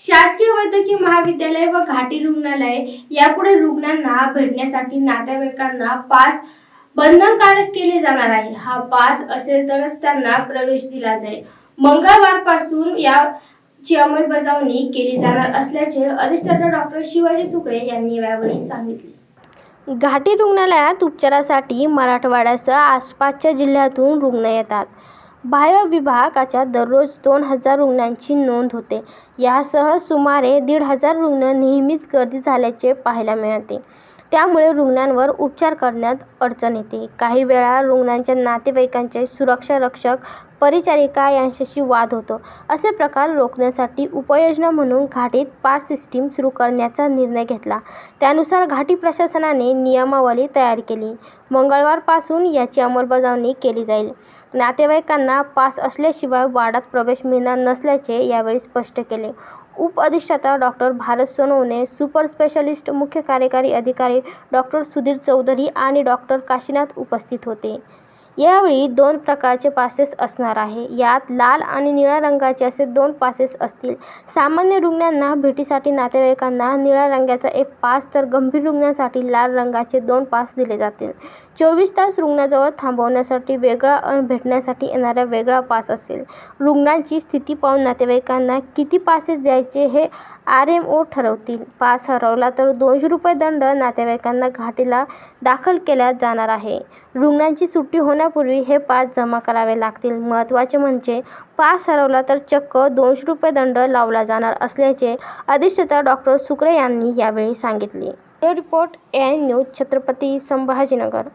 शासकीय वैद्यकीय महाविद्यालय व घाटी रुग्णालय यापुढे रुग्णांना भेटण्यासाठी नातेवाईकांना पास बंधनकारक केले जाणार आहे. हा पास असेल तरच त्यांना प्रवेश दिला जाईल. मंगळवारपासून याची अंमलबजावणी केली जाणार असल्याचे अधिष्ठाता डॉक्टर शिवाजी सुकरे यांनी यावेळी सांगितले. घाटी रुग्णालयात उपचारासाठी मराठवाड्यासह आसपासच्या जिल्ह्यातून रुग्ण येतात. बाह्य विभागाच्या दररोज दोन हजार रुग्णांची नोंद होते. यासह सुमारे दीड हजार रुग्ण नेहमीच गर्दी झाल्याचे पाहायला मिळते. त्यामुळे रुग्णांवर उपचार करण्यात अडचण येते. काही वेळा रुग्णांच्या नातेवाईकांचे सुरक्षा रक्षक परिचारिका यांच्याशी वाद होतो. असे प्रकार रोखण्यासाठी उपाययोजना म्हणून घाटीत पास सिस्टीम सुरू करण्याचा निर्णय घेतला. त्यानुसार घाटी प्रशासनाने नियमावली तयार केली. मंगळवारपासून याची अंमलबजावणी केली जाईल. नातेवाईकांना पास असल्याशिवाय वाडात प्रवेश मिळणार नसल्याचे यावेळी स्पष्ट केले. उपअधिष्ठाता doctor Bharat Sonawane super specialist मुख्य कार्यकारी अधिकारी डॉक्टर सुधीर चौधरी आणि डॉक्टर काशीनाथ उपस्थित होते. यावेळी दोन प्रकारचे पासेस असणार आहे. यात लाल आणि निळ्या रंगाचे असे दोन पासेस असतील. सामान्य रुग्णांना भेटीसाठी नातेवाईकांना निळ्या रंगाचा एक पास तर गंभीर रुग्णांसाठी लाल रंगाचे दोन पास दिले जातील. चोवीस तास रुग्णाजवळ थांबवण्यासाठी वेगळा आणि भेटण्यासाठी येणारा वेगळा पास असेल. रुग्णांची स्थिती पाहून नातेवाईकांना किती पासेस द्यायचे हे आर एम ओ ठरवतील. पास हरवला तर दोनशे रुपये दंड नातेवाईकांना घाटीला दाखल केला जाणार आहे. रुग्णांची सुट्टी होण्या होण्यापूर्वी हे पास जमा करावे लागतील. महत्त्वाचे म्हणजे पास हरवला तर चक्क दोनशे रुपये दंड लावला जाणार असल्याचे अधिष्ठता डॉक्टर सुकरे यांनी यावेळी सांगितले. Report N news Chhatrapati Sambhajinagar.